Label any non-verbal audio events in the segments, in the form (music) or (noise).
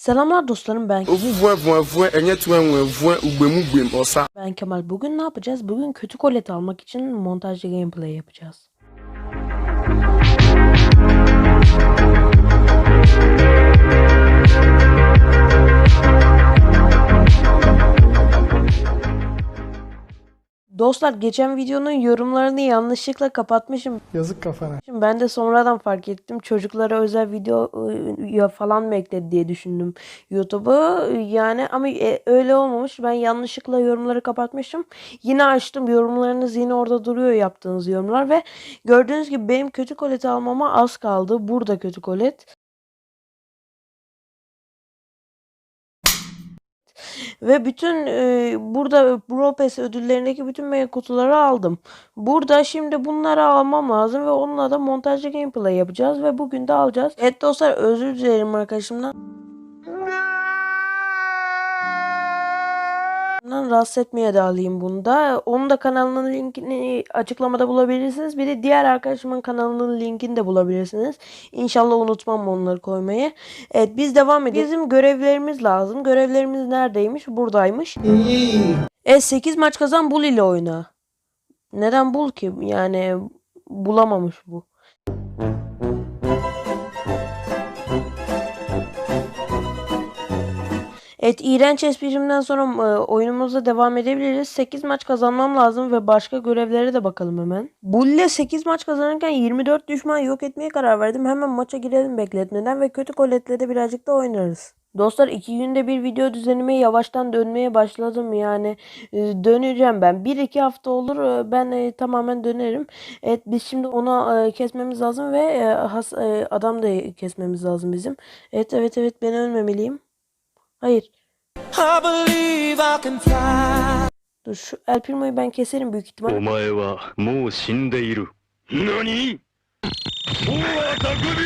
Selamlar dostlarım ben ben Kemal. Bugün ne yapacağız? Bugün kötü kolet almak için montajlı gameplay yapacağız. Dostlar geçen videonun yorumlarını yanlışlıkla kapatmışım. Yazık kafana. Şimdi ben de sonradan fark ettim. Çocuklara özel video ıı, ya falan mı ekledi diye düşündüm YouTube'u. Yani ama e, öyle olmamış. Ben yanlışlıkla yorumları kapatmışım. Yine açtım. Yorumlarınız yine orada duruyor yaptığınız yorumlar ve gördüğünüz gibi benim kötü koleti almama az kaldı. Burada kötü kolet. Ve bütün e, burada Pass ödüllerindeki bütün mega kutuları aldım. Burada şimdi bunları almam lazım ve onunla da montajlı gameplay yapacağız ve bugün de alacağız. Evet dostlar özür dilerim arkadaşımdan. Ondan rahatsız etmeye de alayım bunu da. Onun da kanalının linkini açıklamada bulabilirsiniz. Bir de diğer arkadaşımın kanalının linkini de bulabilirsiniz. İnşallah unutmam onları koymayı. Evet biz devam edelim. Bizim görevlerimiz lazım. Görevlerimiz neredeymiş? Buradaymış. E 8 maç kazan bul ile oyna. Neden bul ki? Yani bulamamış bu. Evet iğrenç esprimden sonra e, oyunumuza devam edebiliriz. 8 maç kazanmam lazım ve başka görevlere de bakalım hemen. Bulle 8 maç kazanırken 24 düşman yok etmeye karar verdim. Hemen maça girelim bekletmeden ve kötü koletle de birazcık da oynarız. Dostlar iki günde bir video düzenime yavaştan dönmeye başladım yani e, döneceğim ben. Bir iki hafta olur e, ben e, tamamen dönerim. Evet biz şimdi onu e, kesmemiz lazım ve adam da kesmemiz lazım bizim. Evet evet evet ben ölmemeliyim. Hayır. I I Dur şu El Primo'yu ben keserim büyük ihtimal. Omae wa mou shindeiru. Nani?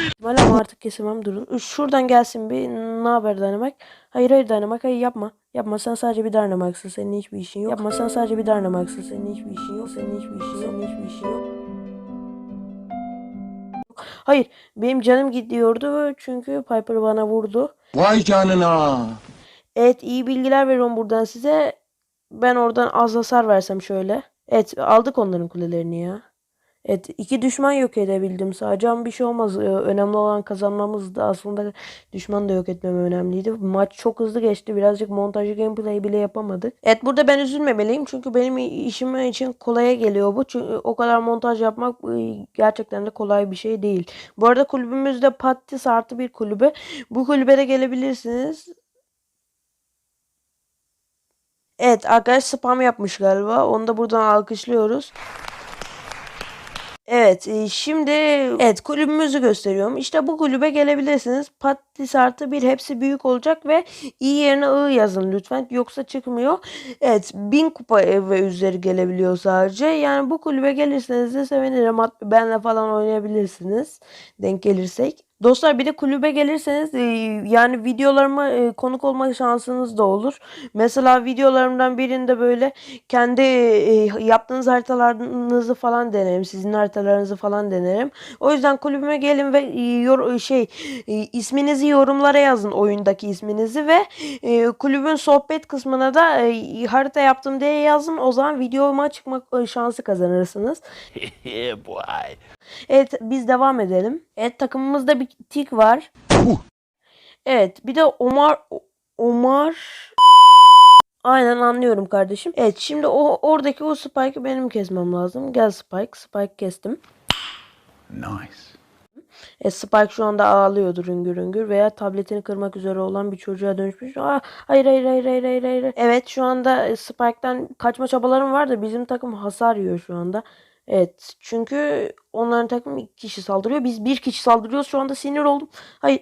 İhtimal ama artık kesemem durun. Şuradan gelsin bir ne haber Dynamite. Hayır hayır Dynamite hayır yapma. Yapma sen sadece bir Dynamite'sın senin hiçbir işin yok. Yapma sen sadece bir Dynamite'sın senin hiçbir işin yok. Senin hiçbir işin yok. Senin hiçbir işin yok. Hayır benim canım gidiyordu çünkü Piper bana vurdu. Vay canına. Evet iyi bilgiler veriyorum buradan size. Ben oradan az hasar versem şöyle. Evet aldık onların kulelerini ya. Evet iki düşman yok edebildim sadece ama bir şey olmaz. Ee, Önemli olan kazanmamız da aslında düşman da yok etmem önemliydi. Maç çok hızlı geçti. Birazcık montajı gameplay bile yapamadık. Evet burada ben üzülmemeliyim çünkü benim işim için kolaya geliyor bu. Çünkü o kadar montaj yapmak e, gerçekten de kolay bir şey değil. Bu arada kulübümüzde Pattis artı bir kulübe. Bu kulübe de gelebilirsiniz. Evet arkadaş spam yapmış galiba. Onu da buradan alkışlıyoruz. Evet e, şimdi evet kulübümüzü gösteriyorum. İşte bu kulübe gelebilirsiniz. Patlis artı bir hepsi büyük olacak ve iyi yerine I yazın lütfen. Yoksa çıkmıyor. Evet 1000 kupa e, ve üzeri gelebiliyor sadece. Yani bu kulübe gelirseniz de sevinirim. Benle falan oynayabilirsiniz. Denk gelirsek. Dostlar bir de kulübe gelirseniz e, yani videolarıma e, konuk olma şansınız da olur. Mesela videolarımdan birinde böyle kendi e, yaptığınız haritalarınızı falan denerim. Sizin haritalarınızı falan denerim. O yüzden kulübüme gelin ve e, yor, şey e, isminizi yorumlara yazın oyundaki isminizi ve e, kulübün sohbet kısmına da e, harita yaptım diye yazın. O zaman videoma çıkma e, şansı kazanırsınız. (laughs) Evet biz devam edelim. Evet takımımızda bir tik var. Evet bir de Omar Omar Aynen anlıyorum kardeşim. Evet şimdi o oradaki o Spike'ı benim kesmem lazım. Gel Spike. Spike kestim. Nice. E, Spike şu anda ağlıyordur üngür üngür veya tabletini kırmak üzere olan bir çocuğa dönüşmüş. Aa, hayır hayır hayır hayır hayır hayır. Evet şu anda e, Spike'tan kaçma çabalarım var da bizim takım hasar yiyor şu anda. Evet çünkü onların takımı iki kişi saldırıyor. Biz bir kişi saldırıyoruz. Şu anda sinir oldum. Hayır.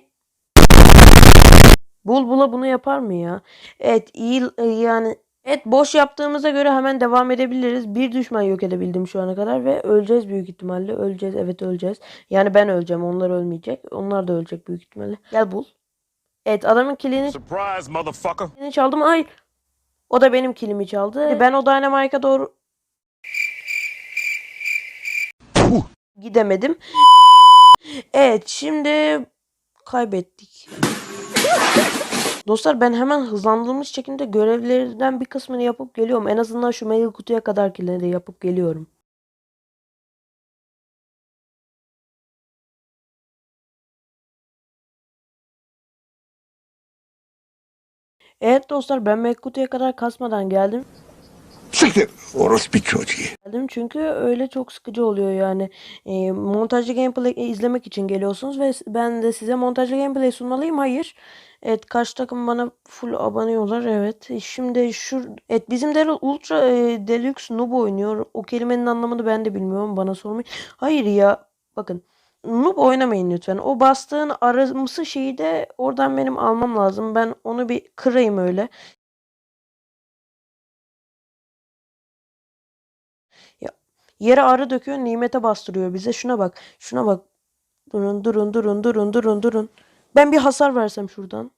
Bul bula bunu yapar mı ya? Evet iyi e, yani Evet boş yaptığımıza göre hemen devam edebiliriz. Bir düşman yok edebildim şu ana kadar ve öleceğiz büyük ihtimalle. Öleceğiz evet öleceğiz. Yani ben öleceğim onlar ölmeyecek. Onlar da ölecek büyük ihtimalle. Gel bul. Evet adamın kilini, Surprise, kilini çaldım. Hayır. O da benim kilimi çaldı. Ben o Dynamite'a doğru gidemedim. Evet şimdi kaybettik. Dostlar ben hemen hızlandırılmış şekilde görevlerden bir kısmını yapıp geliyorum. En azından şu mail kutuya kadarkileri yapıp geliyorum. Evet dostlar ben mail kutuya kadar kasmadan geldim. Siktir orospu çocuğu. geldim çünkü öyle çok sıkıcı oluyor yani. E, montajlı gameplay izlemek için geliyorsunuz ve ben de size montajlı gameplay sunmalıyım. Hayır. Evet karşı takım bana full abanıyorlar. Evet. E, Şimdi şu evet bizim Daryl Ultra e, Deluxe Noob oynuyor. O kelimenin anlamını ben de bilmiyorum. Bana sormayın. Hayır ya. Bakın. Noob oynamayın lütfen. O bastığın aramsı şeyi de oradan benim almam lazım. Ben onu bir kırayım öyle. Yere arı döküyor, nimete bastırıyor bize. Şuna bak. Şuna bak. Durun, durun, durun, durun, durun, durun. Ben bir hasar versem şuradan.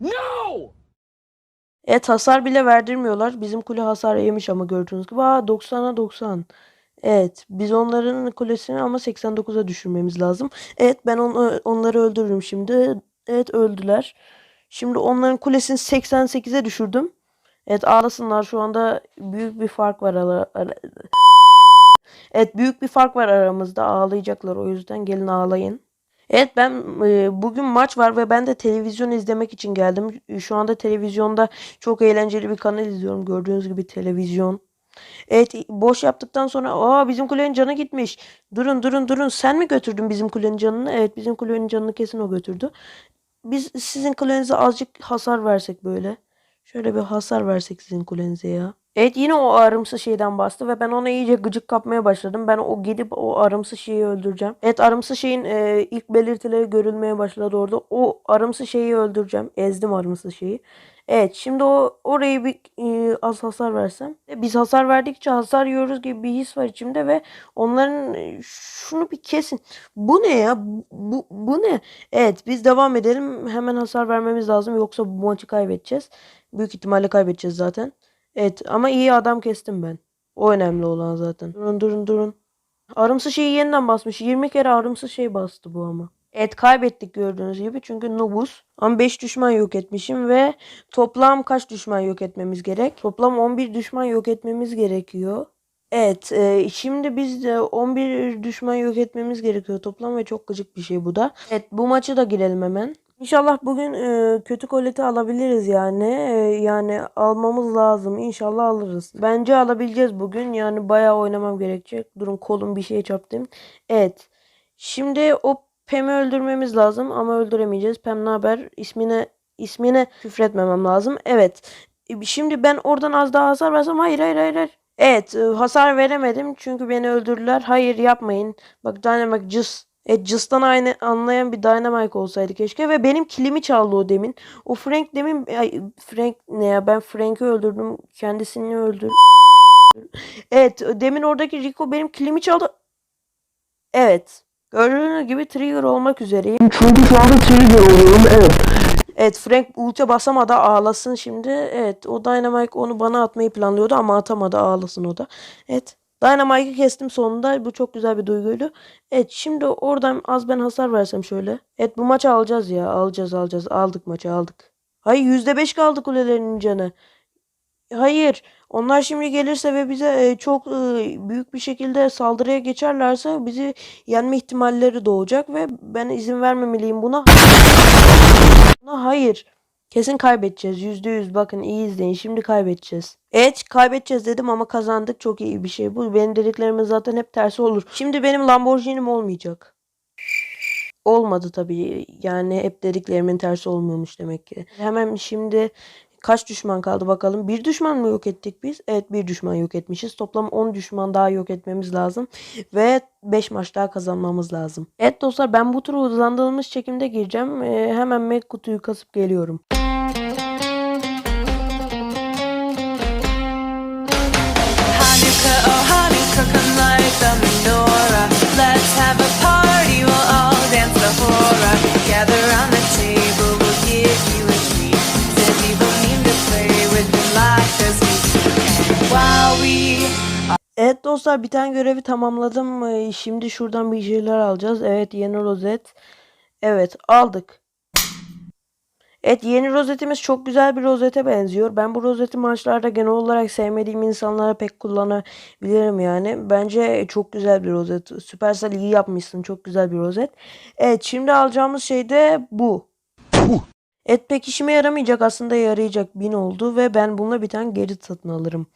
No! Evet hasar bile verdirmiyorlar. Bizim kule hasar yemiş ama gördüğünüz gibi. Aa 90'a 90. Evet biz onların kulesini ama 89'a düşürmemiz lazım. Evet ben onu, onları öldürürüm şimdi. Evet öldüler. Şimdi onların kulesini 88'e düşürdüm. Evet ağlasınlar şu anda büyük bir fark var. Ara, ara- Evet büyük bir fark var aramızda. Ağlayacaklar o yüzden gelin ağlayın. Evet ben e, bugün maç var ve ben de televizyon izlemek için geldim. Şu anda televizyonda çok eğlenceli bir kanal izliyorum. Gördüğünüz gibi televizyon. Evet boş yaptıktan sonra aa bizim kulenin canı gitmiş. Durun durun durun sen mi götürdün bizim kulenin canını? Evet bizim kulenin canını kesin o götürdü. Biz sizin kulenize azıcık hasar versek böyle. Şöyle bir hasar versek sizin kulenize ya. Evet yine o arımsı şeyden bastı ve ben ona iyice gıcık kapmaya başladım. Ben o gidip o arımsı şeyi öldüreceğim. Evet arımsı şeyin e, ilk belirtileri görülmeye başladı orada. O arımsı şeyi öldüreceğim. Ezdim arımsı şeyi. Evet şimdi o orayı bir e, az hasar versem. E, Biz hasar verdikçe hasar yiyoruz gibi bir his var içimde ve onların e, şunu bir kesin. Bu ne ya? Bu, bu ne? Evet biz devam edelim. Hemen hasar vermemiz lazım yoksa bu maçı kaybedeceğiz. Büyük ihtimalle kaybedeceğiz zaten. Evet ama iyi adam kestim ben. O önemli olan zaten. Durun durun durun. Arımsı şeyi yeniden basmış. 20 kere arımsı şey bastı bu ama. Evet kaybettik gördüğünüz gibi çünkü nubuz. Ama 5 düşman yok etmişim ve toplam kaç düşman yok etmemiz gerek? Toplam 11 düşman yok etmemiz gerekiyor. Evet e, şimdi biz de 11 düşman yok etmemiz gerekiyor toplam ve çok gıcık bir şey bu da. Evet bu maçı da girelim hemen. İnşallah bugün e, kötü koleti alabiliriz yani. E, yani almamız lazım. İnşallah alırız. Bence alabileceğiz bugün. Yani bayağı oynamam gerekecek. Durun kolum bir şeye çarptım. Evet. Şimdi o Pem'i öldürmemiz lazım ama öldüremeyeceğiz. Pem ne haber? İsmine ismine küfretmemem lazım. Evet. E, Şimdi ben oradan az daha hasar versem hayır hayır hayır. hayır. Evet, e, hasar veremedim çünkü beni öldürdüler. Hayır yapmayın. Bak Dynamite cız. E cıstan aynı anlayan bir Dynamite olsaydı keşke ve benim kilimi çaldı o demin. O Frank demin ay, Frank ne ya ben Frank'i öldürdüm. Kendisini öldür. Evet, demin oradaki Rico benim kilimi çaldı. Evet. Gördüğünüz gibi trigger olmak üzereyim. Çünkü şu anda trigger oluyorum evet. Evet Frank ulti basamadı ağlasın şimdi. Evet o Dynamite onu bana atmayı planlıyordu ama atamadı ağlasın o da. Evet Dynamite'ı kestim sonunda. Bu çok güzel bir duyguydu. Evet şimdi oradan az ben hasar versem şöyle. Evet bu maçı alacağız ya. Alacağız alacağız. Aldık maçı aldık. Hayır %5 kaldı kulelerinin canı. Hayır. Onlar şimdi gelirse ve bize e, çok e, büyük bir şekilde saldırıya geçerlerse bizi yenme ihtimalleri doğacak ve ben izin vermemeliyim buna. Buna hayır. Kesin kaybedeceğiz. Yüzde yüz. Bakın iyi izleyin. Şimdi kaybedeceğiz. Evet kaybedeceğiz dedim ama kazandık. Çok iyi bir şey. Bu benim dediklerimin zaten hep tersi olur. Şimdi benim Lamborghini'm olmayacak. Olmadı tabii. Yani hep dediklerimin tersi olmuyormuş demek ki. Hemen şimdi kaç düşman kaldı bakalım. Bir düşman mı yok ettik biz? Evet bir düşman yok etmişiz. Toplam 10 düşman daha yok etmemiz lazım. Ve 5 maç daha kazanmamız lazım. Evet dostlar ben bu turu hızlandırılmış çekimde gireceğim. Ee, hemen Mac kutuyu kasıp geliyorum. Dostlar bir tane görevi tamamladım. Ee, Şimdi şuradan bir şeyler alacağız. Evet yeni rozet. Evet aldık. Evet yeni rozetimiz çok güzel bir rozete benziyor. Ben bu rozeti maçlarda genel olarak sevmediğim insanlara pek kullanabilirim yani. Bence çok güzel bir rozet. Supercell iyi yapmışsın. Çok güzel bir rozet. Evet şimdi alacağımız şey de bu. Evet pek işime yaramayacak aslında yarayacak bin oldu ve ben bununla bir tane gadget satın alırım.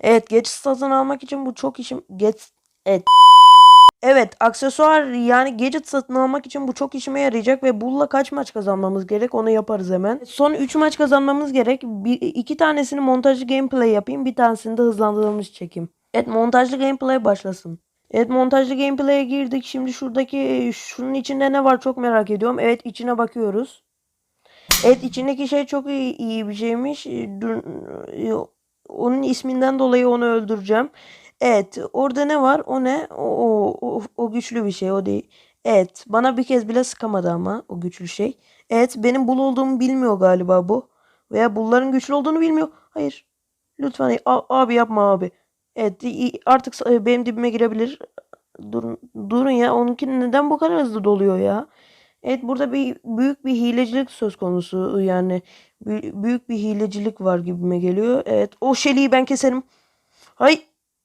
Evet gadget satın almak için bu çok işim... Get... Evet. Evet aksesuar yani gadget satın almak için bu çok işime yarayacak ve bununla kaç maç kazanmamız gerek onu yaparız hemen. Son 3 maç kazanmamız gerek. Bir, iki tanesini montajlı gameplay yapayım bir tanesini de hızlandırılmış çekeyim. Evet montajlı gameplay başlasın. Evet montajlı gameplay'e girdik. Şimdi şuradaki şunun içinde ne var çok merak ediyorum. Evet içine bakıyoruz. Evet içindeki şey çok iyi, iyi bir şeymiş. Dur, onun isminden dolayı onu öldüreceğim. Evet orada ne var? O ne? O, o, o, güçlü bir şey o değil. Evet bana bir kez bile sıkamadı ama o güçlü şey. Evet benim bul olduğumu bilmiyor galiba bu. Veya bulların güçlü olduğunu bilmiyor. Hayır. Lütfen abi yapma abi. Evet artık s- benim dibime girebilir. Durun, durun ya onunki neden bu kadar hızlı doluyor ya? Evet burada bir büyük bir hilecilik söz konusu yani bü- büyük bir hilecilik var gibime geliyor. Evet o şeliği ben keserim. Hay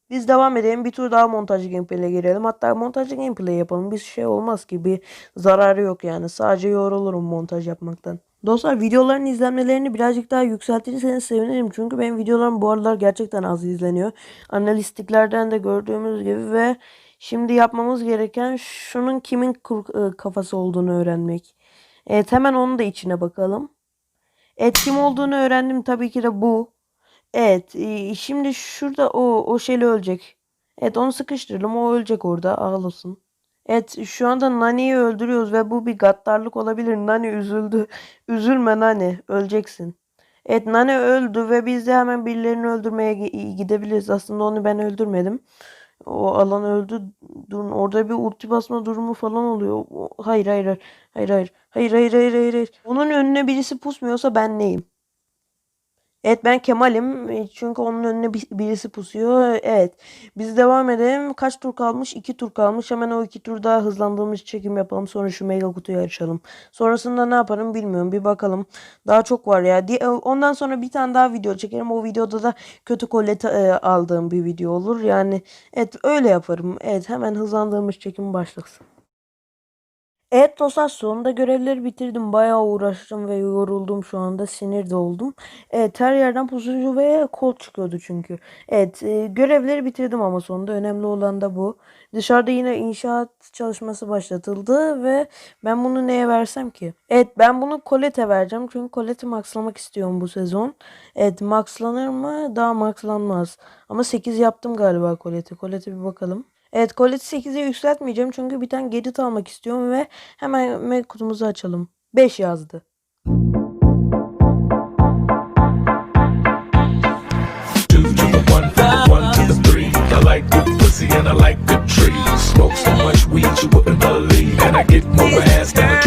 biz devam edelim bir tur daha montajlı gameplay'e girelim. Hatta montajlı gameplay yapalım. Bir şey olmaz ki bir zararı yok yani. Sadece yorulurum montaj yapmaktan. Dostlar videoların izlenmelerini birazcık daha yükseltirseniz sevinirim. Çünkü benim videolarım bu aralar gerçekten az izleniyor. Analistiklerden de gördüğümüz gibi ve şimdi yapmamız gereken şunun kimin e, kafası olduğunu öğrenmek. Evet hemen onun da içine bakalım. Evet kim olduğunu öğrendim tabii ki de bu. Evet e, şimdi şurada o o şeyle ölecek. Evet onu sıkıştırdım o ölecek orada ağlasın. Evet şu anda Nani'yi öldürüyoruz ve bu bir gaddarlık olabilir. Nani üzüldü. (laughs) Üzülme Nani öleceksin. Evet Nani öldü ve biz de hemen birilerini öldürmeye gi- gidebiliriz. Aslında onu ben öldürmedim. O alan öldü. Durun orada bir ulti basma durumu falan oluyor. Hayır hayır hayır. Hayır hayır. Hayır hayır hayır hayır. Onun önüne birisi pusmuyorsa ben neyim? Evet ben Kemal'im. E, Çünkü onun önüne bir- birisi pusuyor. Evet. Biz devam edelim. Kaç tur kalmış? 2 tur kalmış. Hemen o 2 tur daha hızlandığımız çekim yapalım. Sonra şu mega kutuyu açalım. Sonrasında ne yaparım bilmiyorum. Bir bakalım. Daha çok var ya. Di- Ondan sonra bir tane daha video çekerim. O videoda da kötü koleti e, aldığım bir video olur. Yani evet öyle yaparım. Evet hemen hızlandığımız çekim başlasın. Evet dostlar sonunda görevleri bitirdim. Bayağı uğraştım ve yoruldum şu anda. Sinir de oldum. Evet her yerden pusucu ve kol çıkıyordu çünkü. Evet e, görevleri bitirdim ama sonunda. Önemli olan da bu. Dışarıda yine inşaat çalışması başlatıldı ve ben bunu neye versem ki? Evet ben bunu Colette'e vereceğim. Çünkü Colette'i maxlamak istiyorum bu sezon. Evet maxlanır mı? Daha maxlanmaz. Ama 8 yaptım galiba Colette'i. Colette'e bir bakalım. Evet Colette'i 8'e yükseltmeyeceğim çünkü bir tane gadget almak istiyorum ve hemen kutumuzu açalım. 5 yazdı. Smoke so much weed you wouldn't believe, and I get more ass than